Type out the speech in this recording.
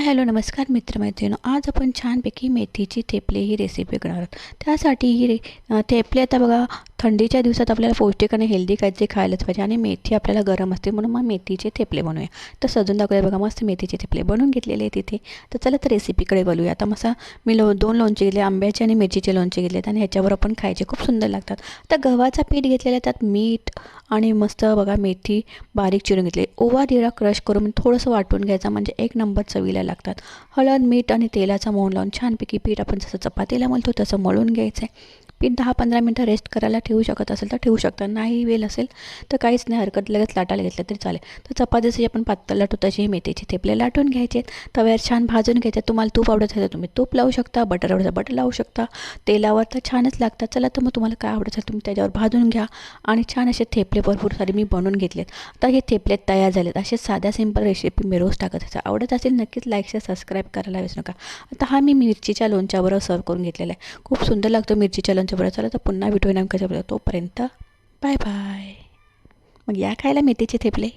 Hi hello नमस्कार मित्रमैत्रिणी आज आपण छानपैकी मेथीची थेपले ही रेसिपी करणार आहोत. त्यासाठी ही रे थेपले आता बघा थंडीच्या दिवसात आपल्याला पौष्टिक आणि हेल्दी काहीतरी खायलाच पाहिजे आणि मेथी आपल्याला गरम असते म्हणून मग मेथीचे थेपले बनवूया. तर सजून दाखवूया बघा मस्त मेथीचे थेपले बनवून घेतलेले आहे तिथे तर चला तर रेसिपीकडे बोलूया आता मसा मी लो दोन लोणचे घेतले आंब्याचे आणि मिरचीचे लोणचे घेतलेत आणि ह्याच्यावर आपण खायचे खूप सुंदर लागतात. तर गव्हाचा पीठ घेतलेला त्यात मीठ आणि मस्त बघा मेथी बारीक चिरून घेतली. ओवा दिरा क्रश करून थोडंसं वाटून घ्यायचा म्हणजे एक नंबर चवीला लागतात. हळद मीठ आणि तेलाचा मोहन लावून छानपैकी पीठ आपण जसं चपातीला मळतो तसं मळून घ्यायचं आहे पीठ दहा पंधरा मिनटं रेस्ट करायला ठेवू शकत असेल तर ठेवू शकता. नाही वेल असेल तर काहीच नाही हरकत. लगेच लाटायला घेतलं तरी चालेल. तर चपाती आपण पातळ लाटू तशी हे मेथीचे थेपले लाटून घ्यायचे तव्यावर छान भाजून घ्यायचे तुम्हाला तूप आवडत असेल तर तुम्ही तूप लावू शकता बटर आवडतं बटर लावू शकता. तेलावर तर छानच लागतात. चला तर मग तुम्हाला काय आवडत असेल तुम्ही त्याच्यावर भाजून घ्या. आणि छान असे थेपले भरपूर सारे मी बनवून घेतलेत. आता हे थेपले तयार झालेत. असे साध्या सिंपल रेसिपी मी रोज टाकत असते. आवडत असेल नक्कीच लाईक शेअर सबस्क्राईब करायला विसरू नका. आता हा मी मिरचीच्या लोणच्याबरोबर सर्व करून घेतलेला आहे. खूप सुंदर लागतो मिरचीच्या लोणच्याबरोबर चला तर पुन्हा भेटूया नेमकं तोपर्यंत बाय बाय मग या खायला मेथीचे थेपले.